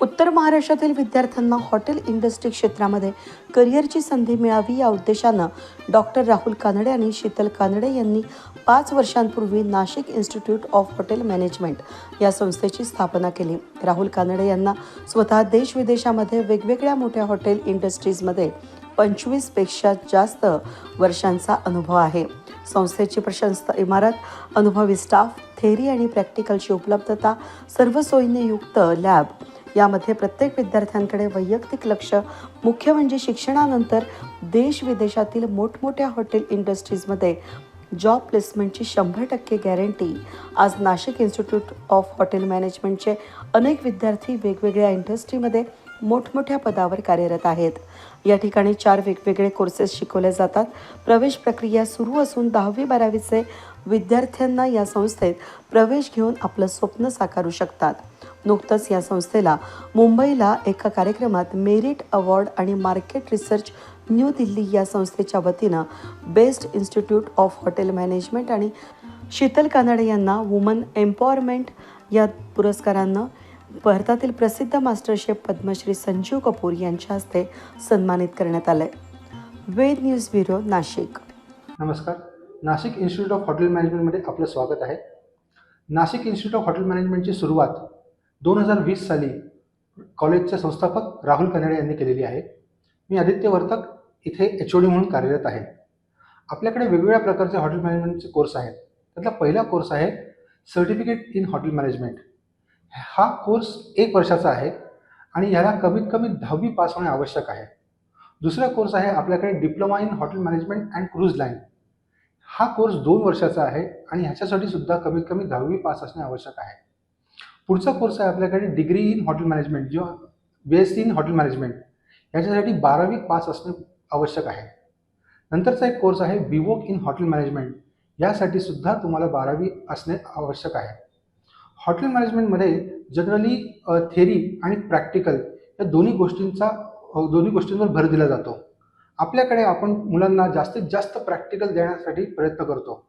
उत्तर महाराष्ट्रातील विद्यार्थ्यांना हॉटेल इंडस्ट्री क्षेत्रामध्ये करिअरची संधी मिळावी या उद्देशानं डॉक्टर राहुल कानडे आणि शीतल कानडे यांनी पाच वर्षांपूर्वी Nashik institute of hotel management या संस्थेची स्थापना केली. राहुल कानडे यांना स्वतः देश विदेशामध्ये वेगवेगळ्या मोठ्या हॉटेल इंडस्ट्रीजमध्ये पंचवीसपेक्षा जास्त वर्षांचा अनुभव आहे. संस्थेची प्रशस्त इमारत अनुभवी स्टाफ थेरी आणि प्रॅक्टिकलची उपलब्धता सर्व सोयीने युक्त लॅब यामध्ये प्रत्येक विद्यार्थ्यांकडे वैयक्तिक लक्ष मुख्य म्हणजे शिक्षणानंतर देश विदेशातील मोठमोठ्या हॉटेल इंडस्ट्रीजमध्ये जॉब प्लेसमेंटची शंभर टक्के गॅरंटी. आज नाशिक इन्स्टिट्यूट ऑफ हॉटेल मॅनेजमेंटचे अनेक विद्यार्थी वेगवेगळ्या इंडस्ट्रीमध्ये मोठमोठ्या पदावर कार्यरत आहेत. या ठिकाणी चार वेगवेगळे कोर्सेस शिकवले जातात. प्रवेश प्रक्रिया सुरू असून दहावी बारावीचे विद्यार्थ्यांना या संस्थेत प्रवेश घेऊन आपलं स्वप्न साकारू शकतात. नुकतंच या संस्थेला मुंबईला एका कार्यक्रमात मेरिट अवॉर्ड आणि मार्केट रिसर्च न्यू दिल्ली या संस्थेच्या वतीनं best institute of hotel management आणि शीतल कानडे यांना वुमन एम्पॉवरमेंट या पुरस्कारांना भारतातील प्रसिद्ध मास्टरशेफ पद्मश्री संजीव कपूर यांच्या हस्ते सन्मानित करण्यात आलंय. Ved news bureau Nashik. नमस्कार. नाशिक इन्स्टिट्यूट ऑफ हॉटेल मॅनेजमेंटमध्ये आपलं स्वागत आहे. नाशिक इन्स्टिट्यूट ऑफ हॉटेल मॅनेजमेंटची सुरुवात दोन हजार वीस साली कॉलेजचे संस्थापक राहुल कनेडे यांनी केलेली आहे. मी आदित्य वर्तक इथे एच ओ डी म्हणून कार्यरत आहे. आपल्याकडे वेगवेगळ्या प्रकारचे हॉटेल मॅनेजमेंटचे कोर्स आहेत. त्यातला पहिला कोर्स आहे सर्टिफिकेट इन हॉटेल मॅनेजमेंट हा कोर्स एक वर्षाचा आहे आणि याला कमीत कमी दहावी पास होणे आवश्यक आहे. दुसरा कोर्स आहे आपल्याकडे diploma in hotel management and cruise line हा कोर्स दोन वर्षाचा आहे आणि ह्याच्यासाठी सुद्धा कमीत कमी दहावी पास असणे आवश्यक आहे. पुढचा कोर्स आहे आपल्याकडे डिग्री इन हॉटेल मॅनेजमेंट जो B S C in hotel management याच्यासाठी बारावी पास असणे आवश्यक आहे. नंतरचा एक कोर्स आहे विवोक इन हॉटेल मॅनेजमेंट यासाठी सुद्धा तुम्हाला बारावी असणे आवश्यक आहे. हॉटेल मॅनेजमेंटमध्ये जनरली थेरी आणि प्रॅक्टिकल या दोन्ही गोष्टींचा दोन्ही गोष्टींवर भर दिला जातो. आपल्याकडे आपण मुलांना जास्तीत जास्त प्रॅक्टिकल देण्यासाठी प्रयत्न करतो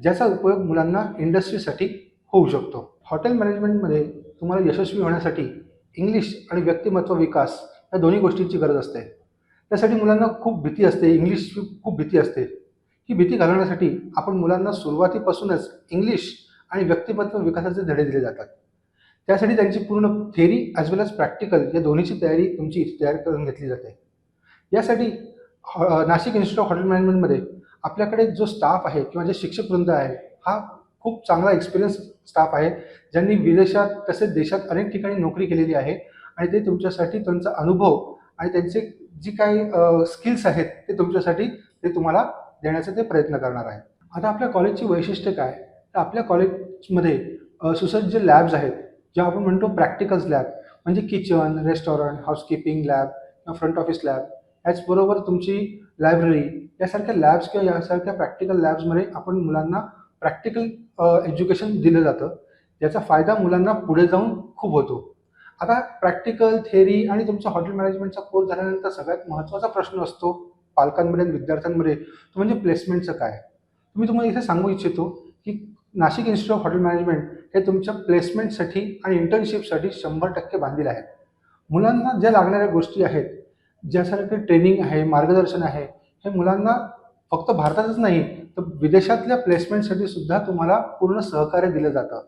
ज्याचा उपयोग मुलांना इंडस्ट्रीसाठी होऊ शकतो. हॉटेल मॅनेजमेंटमध्ये तुम्हाला यशस्वी होण्यासाठी इंग्लिश आणि व्यक्तिमत्व विकास या दोन्ही गोष्टींची गरज असते. त्यासाठी मुलांना खूप भीती असते इंग्लिशची खूप भीती असते. ही भीती घालवण्यासाठी आपण मुलांना सुरुवातीपासूनच इंग्लिश आणि व्यक्तिमत्व विकासाचे धडे दिले जातात. त्यासाठी त्यांची पूर्ण theory as well as practical या दोन्हीची तयारी तुमची तयार करून घेतली जाते. यासाठी हॉ- नाशिक इन्स्टिट्यूट ऑफ हॉटेल मॅनेजमेंटमध्ये आपल्याकडे जो स्टाफ आहे किंवा जे शिक्षक वृंद आहे हा खूप चांगला एक्सपिरियन्स स्टाफ आहे. ज्यांनी विदेशात तसेच देशात अनेक ठिकाणी नोकरी केलेली आहे आणि ते तुमच्यासाठी त्यांचा अनुभव आणि त्यांचे जी काही स्किल्स आहेत ते तुमच्यासाठी ते तुम्हाला देण्याचा ते प्रयत्न करणार आहेत. आता आपल्या कॉलेजची वैशिष्ट्य काय? तर आपल्या कॉलेजमध्ये सुसज्ज लॅब्स आहेत ज्या आपण म्हणतो प्रॅक्टिकल्स लॅब म्हणजे किचन रेस्टॉरंट हाऊसकीपिंग लॅब किंवा फ्रंट ऑफिस लॅब याचबरोबर तुमची लायब्ररी यासारख्या लॅब्स किंवा यासारख्या प्रॅक्टिकल लॅब्समध्ये आपण मुलांना प्रॅक्टिकल एज्युकेशन दिलं जातं. याचा फायदा मुलांना पुढे जाऊन खूप होतो. आता प्रॅक्टिकल थेअरी आणि तुमचा हॉटेल मॅनेजमेंटचा कोर्स झाल्यानंतर सगळ्यात महत्त्वाचा प्रश्न असतो पालकांमध्ये आणि विद्यार्थ्यांमध्ये तो म्हणजे प्लेसमेंटचं काय? तुम्ही तुम्हाला इथे सांगू इच्छितो की Nashik institute of hotel management हे तुमच्या प्लेसमेंटसाठी आणि इंटर्नशिपसाठी शंभर टक्के बांधील आहेत. मुलांना ज्या लागणाऱ्या गोष्टी आहेत ज्यासारखे ट्रेनिंग आहे मार्गदर्शन आहे हे मुलांना फक्त भारतातच नाही विदेशातल्या प्लेसमेंटसाठी सुद्धा तुम्हाला पूर्ण सहकार्य दिलं जातं.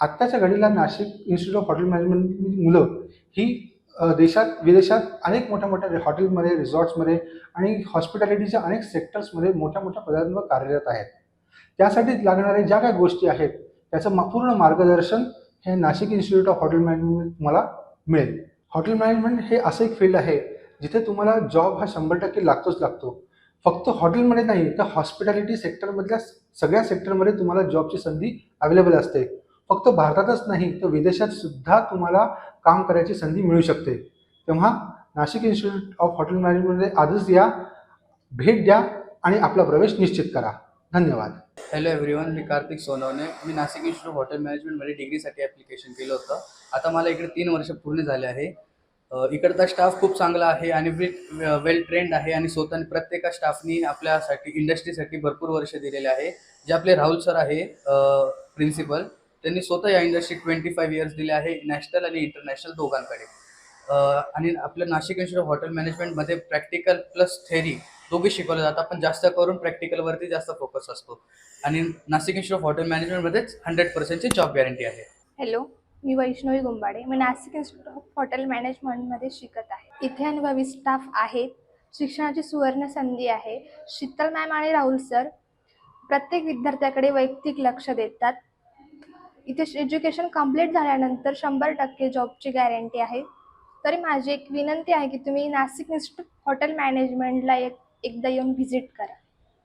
आत्ताच्या घडीला Nashik institute of hotel management मुलं ही देशात विदेशात अनेक मोठ्या मोठ्या हॉटेलमध्ये रिसॉर्ट्समध्ये आणि हॉस्पिटॅलिटीच्या अनेक सेक्टर्समध्ये मोठ्या मोठ्या पदांवर कार्यरत आहेत. त्यासाठी लागणाऱ्या ज्या काही गोष्टी आहेत त्याचं मा- पूर्ण मार्गदर्शन हे Nashik institute of hotel management तुम्हाला मिळेल. हॉटेल मॅनेजमेंट हे असं एक फील्ड आहे जिथे तुम्हाला जॉब हा शंभर टक्के लागतोच लागतो. फक्त हॉटेलमध्ये नाही तर हॉस्पिटॅलिटी सेक्टरमधल्या सगळ्या सेक्टरमध्ये तुम्हाला जॉबची संधी अवेलेबल असते. फक्त भारतातच नाही तर विदेशात सुद्धा तुम्हाला काम करायची संधी मिळू शकते. तेव्हा नाशिक इन्स्टिट्यूट ऑफ हॉटेल मॅनेजमेंटमध्ये आजच या भेट द्या आणि आपला प्रवेश निश्चित करा. धन्यवाद. हॅलो एव्हरीवन मी कार्तिक सोनवणे. मी नाशिक इन्स्टिट्यूट ऑफ हॉटेल मॅनेजमेंटमध्ये डिग्रीसाठी ॲप्लिकेशन केलं होतं. आता मला इकडे तीन वर्ष पूर्ण झाले आहे. इकडचा स्टाफ खूप चांगला आहे आणि वेल ट्रेंड आहे आणि स्वतः प्रत्येका स्टाफनी आपल्यासाठी इंडस्ट्रीसाठी भरपूर वर्ष दिलेले आहे. जे आपले राहुल सर आहे प्रिन्सिपल त्यांनी स्वतः या इंडस्ट्री ट्वेंटी फाईव्ह इयर्स दिले आहे नॅशनल आणि इंटरनॅशनल दोघांकडे. आणि आपल्या नाशिक इन्स्टिट्यूट हॉटेल मॅनेजमेंटमध्ये प्रॅक्टिकल प्लस थेरी दोघी शिकवले जातात पण जास्त करून प्रॅक्टिकलवरती जास्त फोकस असतो. आणि नाशिक इन्स्टिट्यूट हॉटेल मॅनेजमेंटमध्येच हंड्रेड पर्सेंटची जॉब गॅरंटी आहे. हॅलो मी वैष्णवी गुंबाडे. मी नाशिक इन्स्टिट्यूट ऑफ हॉटेल मॅनेजमेंटमध्ये शिकत आहे. इथे अनुभवी स्टाफ आहेत. शिक्षणाची सुवर्ण संधी आहे. शीतल मॅम आणि राहुल सर प्रत्येक विद्यार्थ्याकडे वैयक्तिक लक्ष देतात. इथे एज्युकेशन कंप्लीट झाल्यानंतर शंभर टक्के जॉबची गॅरंटी आहे. तरी माझी एक विनंती आहे की तुम्ही नाशिक इन्स्टिट्यूट हॉटेल मॅनेजमेंटला एक एकदा येऊन व्हिजिट करा.